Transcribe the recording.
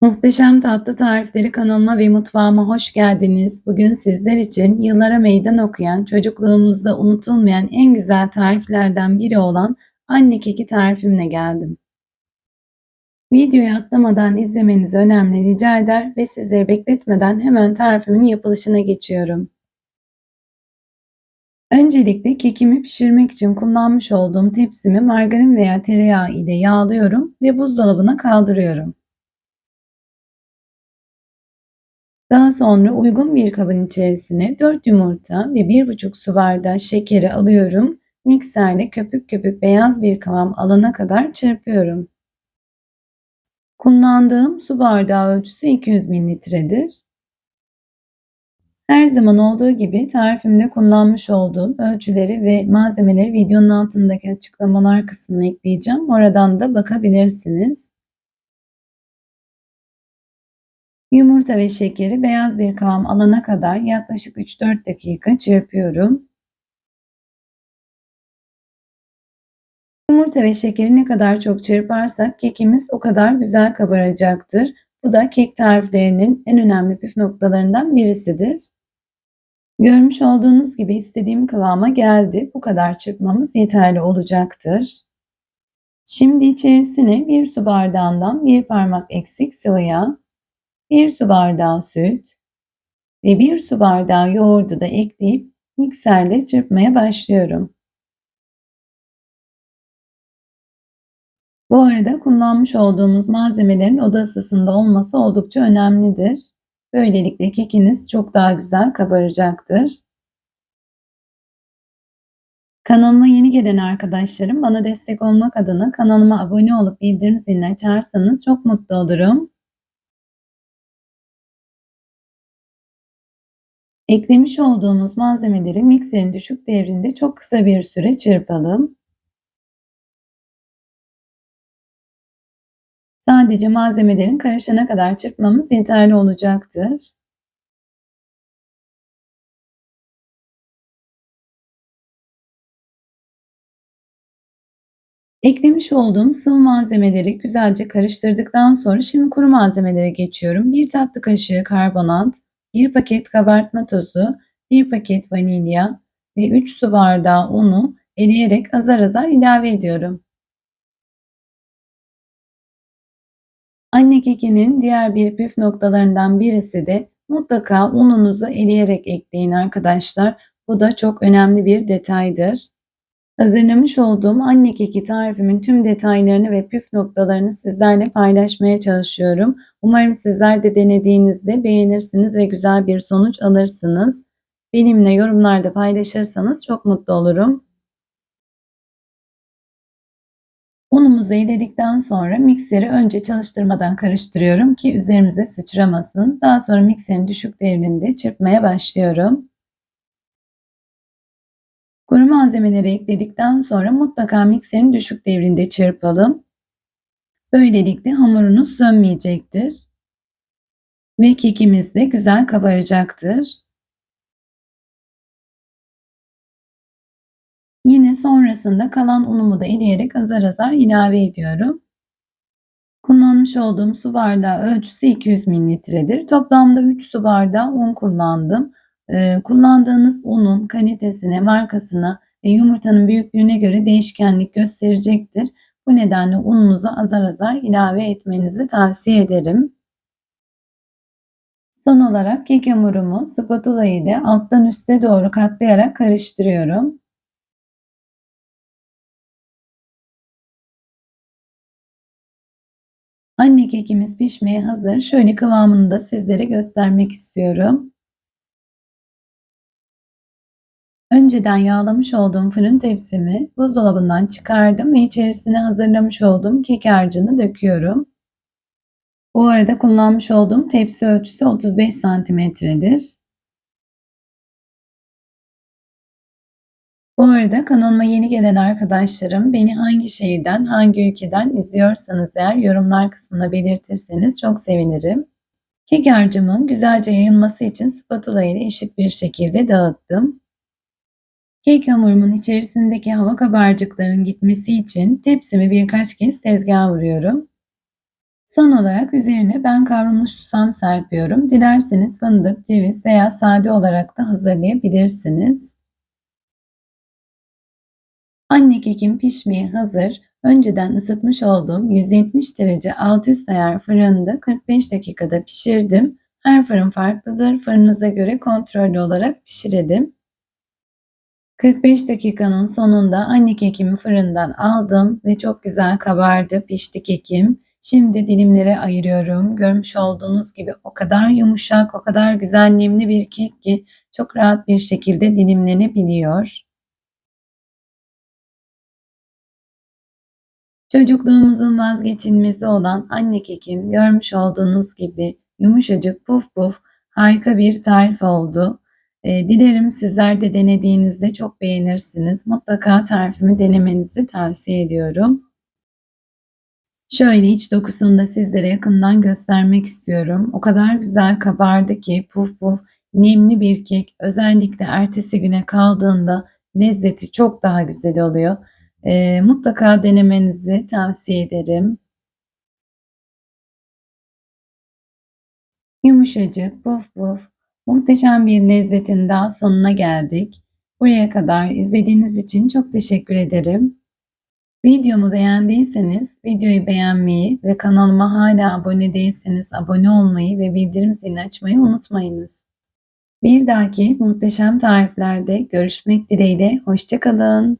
Muhteşem Tatlı Tarifleri kanalıma ve mutfağıma hoş geldiniz. Bugün sizler için yıllara meydan okuyan, çocukluğumuzda unutulmayan en güzel tariflerden biri olan anne keki tarifimle geldim. Videoyu atlamadan izlemenizi önemli rica eder ve sizleri bekletmeden hemen tarifimin yapılışına geçiyorum. Öncelikle kekimi pişirmek için kullanmış olduğum tepsimi margarin veya tereyağı ile yağlıyorum ve buzdolabına kaldırıyorum. Daha sonra uygun bir kabın içerisine 4 yumurta ve 1,5 su bardağı şekeri alıyorum. Mikserle köpük köpük beyaz bir kıvam alana kadar çırpıyorum. Kullandığım su bardağı ölçüsü 200 mililitredir. Her zaman olduğu gibi tarifimde kullanmış olduğum ölçüleri ve malzemeleri videonun altındaki açıklamalar kısmına ekleyeceğim. Oradan da bakabilirsiniz. Yumurta ve şekeri beyaz bir kıvam alana kadar yaklaşık 3-4 dakika çırpıyorum. Yumurta ve şekeri ne kadar çok çırparsak kekimiz o kadar güzel kabaracaktır. Bu da kek tariflerinin en önemli püf noktalarından birisidir. Görmüş olduğunuz gibi istediğim kıvama geldi. Bu kadar çırpmamız yeterli olacaktır. Şimdi içerisine bir su bardağından bir parmak eksik sıvı yağ, 1 su bardağı süt ve 1 su bardağı yoğurdu da ekleyip mikserle çırpmaya başlıyorum. Bu arada kullanmış olduğumuz malzemelerin oda ısısında olması oldukça önemlidir. Böylelikle kekiniz çok daha güzel kabaracaktır. Kanalıma yeni gelen arkadaşlarım bana destek olmak adına kanalıma abone olup bildirim zilini açarsanız çok mutlu olurum. Eklemiş olduğumuz malzemeleri mikserin düşük devrinde çok kısa bir süre çırpalım. Sadece malzemelerin karışana kadar çırpmamız yeterli olacaktır. Eklemiş olduğum sıvı malzemeleri güzelce karıştırdıktan sonra şimdi kuru malzemelere geçiyorum. 1 tatlı kaşığı karbonat, 1 paket kabartma tozu, 1 paket vanilya ve 3 su bardağı unu eleyerek azar azar ilave ediyorum. Anne kekinin diğer bir püf noktalarından birisi de mutlaka ununuzu eleyerek ekleyin arkadaşlar. Bu da çok önemli bir detaydır. Hazırlamış olduğum anne keki tarifimin tüm detaylarını ve püf noktalarını sizlerle paylaşmaya çalışıyorum. Umarım sizler de denediğinizde beğenirsiniz ve güzel bir sonuç alırsınız. Benimle yorumlarda paylaşırsanız çok mutlu olurum. Unumuzu eledikten sonra mikseri önce çalıştırmadan karıştırıyorum ki üzerimize sıçramasın. Daha sonra mikserin düşük devrinde çırpmaya başlıyorum. Kuru malzemeleri ekledikten sonra mutlaka mikserin düşük devrinde çırpalım. Böylelikle hamurunuz sönmeyecektir. Ve kekimiz de güzel kabaracaktır. Yine sonrasında kalan unumu da eleyerek azar azar ilave ediyorum. Kullanmış olduğum su bardağı ölçüsü 200 mililitredir. Toplamda 3 su bardağı un kullandım. Ee, kullandığınız unun kalitesine, markasına ve yumurtanın büyüklüğüne göre değişkenlik gösterecektir. Bu nedenle ununuzu azar azar ilave etmenizi tavsiye ederim. Son olarak kek hamurumu spatula ile alttan üste doğru katlayarak karıştırıyorum. Anne kekimiz pişmeye hazır. Şöyle kıvamını da sizlere göstermek istiyorum. Önceden yağlamış olduğum fırın tepsimi buzdolabından çıkardım ve içerisine hazırlamış olduğum kek harcını döküyorum. Bu arada kullanmış olduğum tepsi ölçüsü 35 santimetredir. Bu arada kanalıma yeni gelen arkadaşlarım beni hangi şehirden, hangi ülkeden izliyorsanız eğer yorumlar kısmına belirtirseniz çok sevinirim. Kek harcımın güzelce yayılması için spatula ile eşit bir şekilde dağıttım. Kek hamurumun içerisindeki hava kabarcıklarının gitmesi için tepsimi birkaç kez tezgaha vuruyorum. Son olarak üzerine ben kavrulmuş susam serpiyorum. Dilerseniz fındık, ceviz veya sade olarak da hazırlayabilirsiniz. Anne kekim pişmeye hazır. Önceden ısıtmış olduğum 170 derece alt üst ayar fırında 45 dakikada pişirdim. Her fırın farklıdır. Fırınıza göre kontrollü olarak pişirelim. 45 dakikanın sonunda anne kekimi fırından aldım ve çok güzel kabardı, pişti kekim. Şimdi dilimlere ayırıyorum. Görmüş olduğunuz gibi o kadar yumuşak, o kadar güzel nemli bir kek ki çok rahat bir şekilde dilimlenebiliyor. Çocukluğumuzun vazgeçilmezi olan anne kekim görmüş olduğunuz gibi yumuşacık puf puf harika bir tarif oldu. E, dilerim sizler de denediğinizde çok beğenirsiniz. Mutlaka tarifimi denemenizi tavsiye ediyorum. Şöyle iç dokusunu da sizlere yakından göstermek istiyorum. O kadar güzel kabardı ki puf puf nemli bir kek özellikle ertesi güne kaldığında lezzeti çok daha güzel oluyor. E, mutlaka denemenizi tavsiye ederim. Yumuşacık, puf puf, muhteşem bir lezzetin daha sonuna geldik. Buraya kadar izlediğiniz için çok teşekkür ederim. Videomu beğendiyseniz videoyu beğenmeyi ve kanalıma hala abone değilseniz abone olmayı ve bildirim zilini açmayı unutmayınız. Bir dahaki muhteşem tariflerde görüşmek dileğiyle, hoşçakalın.